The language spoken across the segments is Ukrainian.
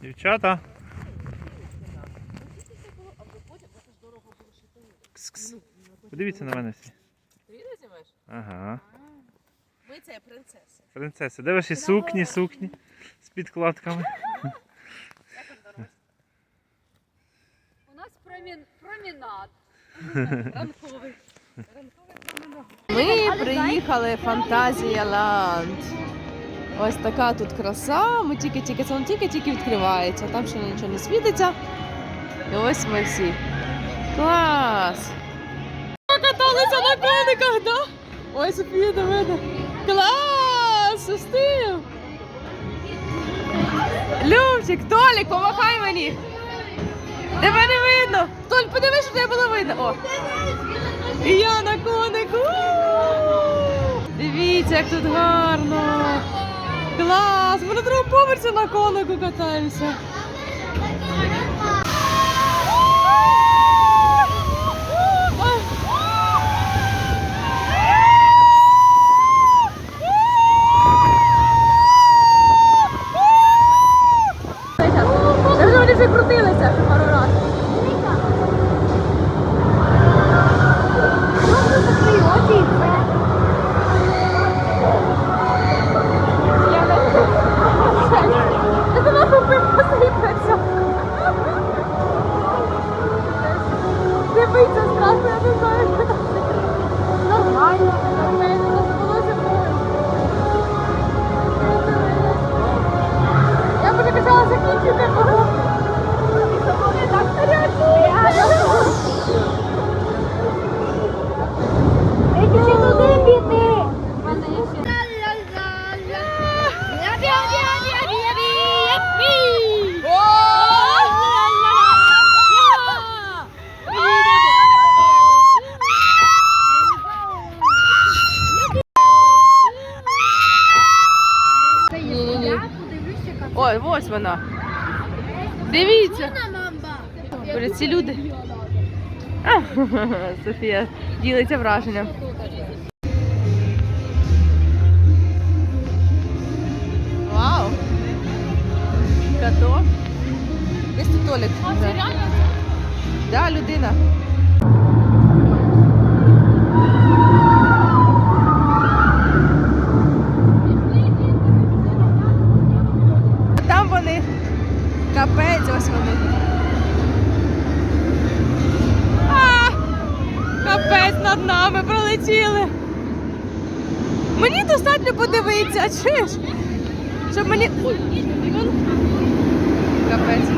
Дівчата. Кс-кс. Подивіться на мене всі. Ти відео знімаєш? Ага. Ми це принцеси. Принцеси, де ваші сукні, сукні з підкладками? У нас промін... промінад. Ранковий. Ми приїхали в Фантазія Ланд. Ось така тут краса. Ми тільки-тільки це тільки-тільки відкривається. Там ще нічого не світиться. І ось ми всі. Клас! Каталися на кониках, да? Ой, Софія до мене. Клас! Устив! Любчик, Толік, помахай мені! Тебе не видно! Толь, подивись, що тебе було видно. О! І я на конику. Дивіться, як тут гарно. Клас! Ми на другому поверсі на конику катаємося. Вона. Дивіться. Боже, ці люди. А, Софія ділиться враженням. Вау! Каток. Десь тут Толік. Да, людина. Над нами пролетіли. Мені достатньо подивитися, чи ж? Щоб мені. Капець.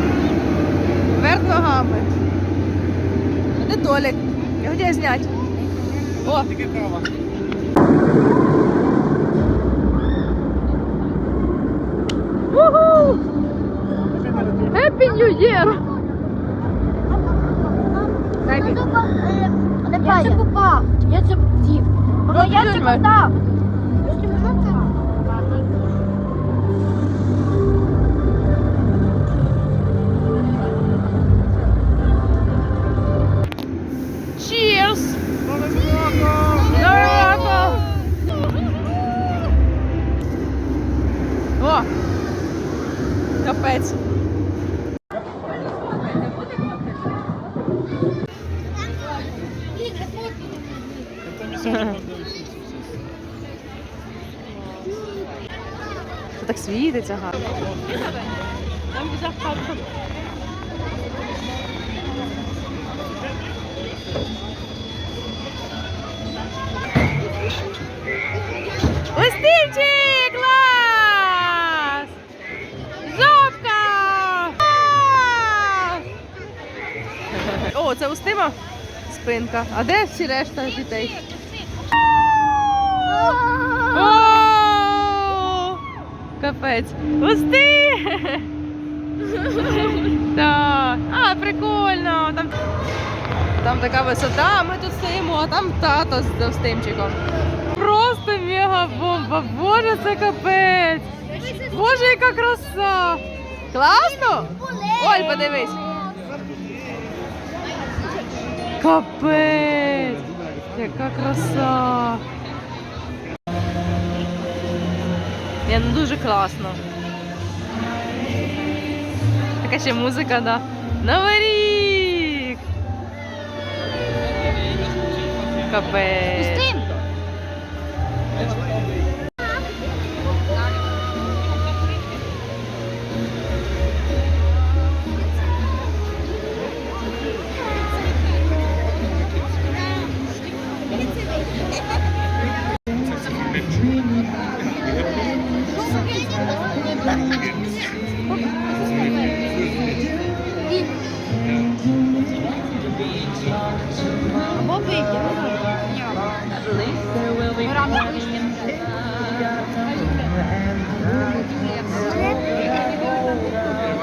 Вверх ногами. Де Толік? Я хотіла зняти. О! Уху! Happy New Year! Дай. Я це попав. Я це втів. Ну, Я це Джульме. Це так світиться гарно. Устимчик! Клас! Жопка! Клас! О, це Устима спинка. А де всі решта дітей? Капець. Усти! Так. А, прикольно. Там, там така висота, а ми тут стоїмо, а там тато з Устимчиком. Просто мега бомба. Боже, це капець. Боже, яка краса. Класно? Оль, подивись. Капець. Яка краса. Ні, ну дуже класно. Така ще музика, да. Новий рік! Капець.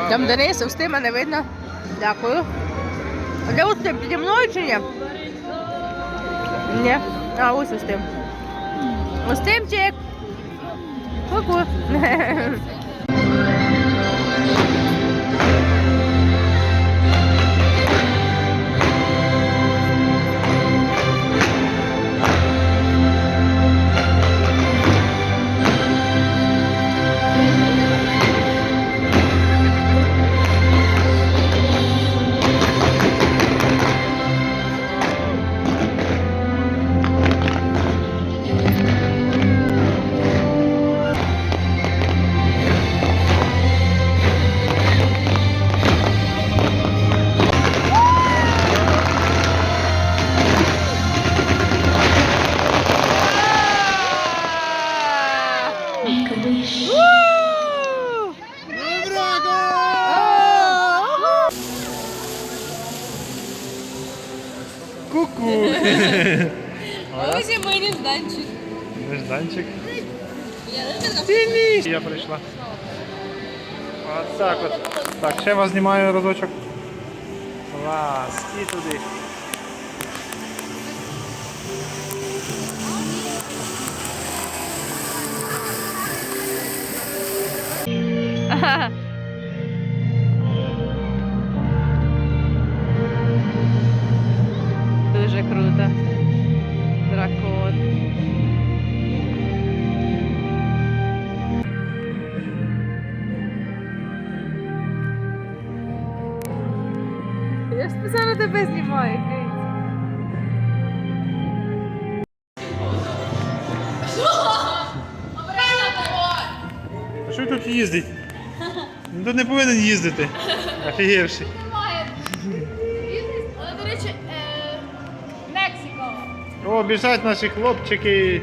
Там Денис, Устима мене видно. Дякую. А де Устим? Піді мною чи ні? Ні. А, ось Устим. Устимчик. Ку-ку. Ку-ку. Ось і мій нежданчик. Нежданчик. Фініш! Я прийшла. От так от. Так, ще вас знімаю разочок. Клас, і туди. Тебе знімаю, Кейт. А що тут їздить? Він тут не повинен їздити. Офігівши. Але, до речі, Мексико. О, біжать наші хлопчики.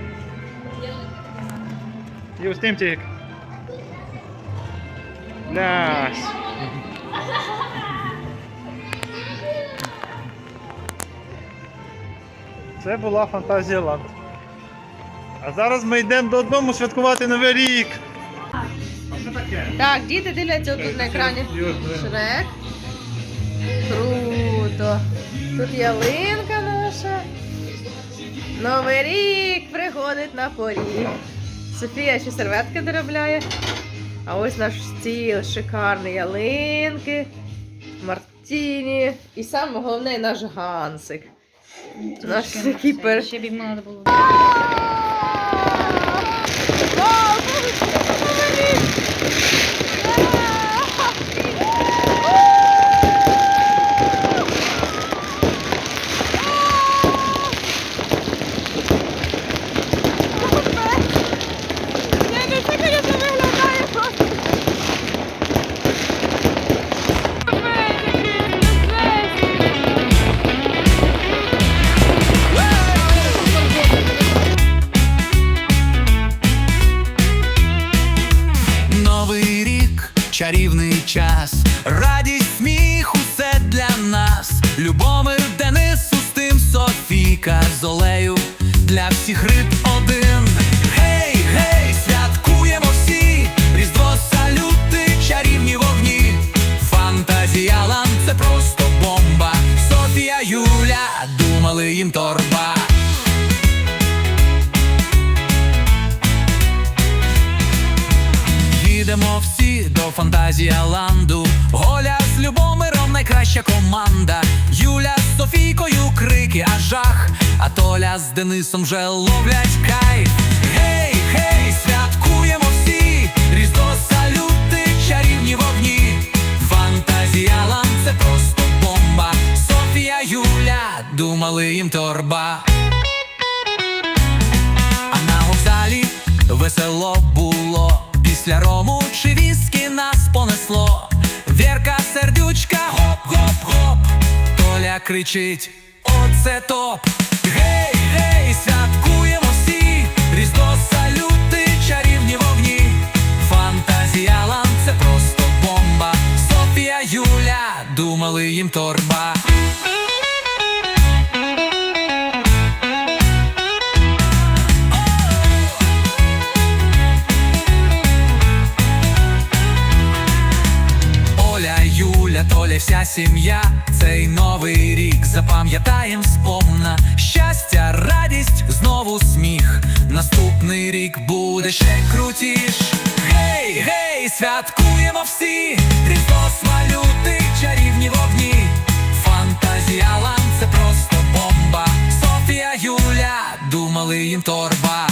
Євстимчик. Лясь. Це була фантазія Ланд. А зараз ми йдемо додому святкувати Новий рік. Так, діти дивляться тут на екрані. Шрек. Круто. Тут ялинка наша. Новий рік приходить на поріг. Софія ще серветки доробляє. А ось наш стіл, шикарний ялинки, Мартіні. І саме головне наш гансик. Наш такий. Ще б їм треба було. Новий чарівний час, радість, сміх, усе для нас. Любомир, Денис, Устим, Софійка з Олею, для всіх рит Толя з Денисом вже ловлять кайф Гей, гей, святкуємо всі, різдво салюти, чарівні вогні. Фантазіалам це просто бомба. Софія Юля, думали їм торба. А на вокзалі весело було. Після рому чи віскі нас понесло. Вірка сердючка, хоп-хоп-хоп. Толя кричить: Оце топ! Гей, гей, святкуємо всі! Різдво салюти, чарівні вогні. Фантазія лан це просто бомба. Софія, Юля, думали їм торба. Сім'я, цей новий рік запам'ятаєм спомна. Щастя, радість, знову сміх. Наступний рік буде ще крутіш. Гей, гей, святкуємо всі, Різдво смалюти, чарівні вогні. Фантазія лан це просто бомба. Софія, Юля, думали їм торба.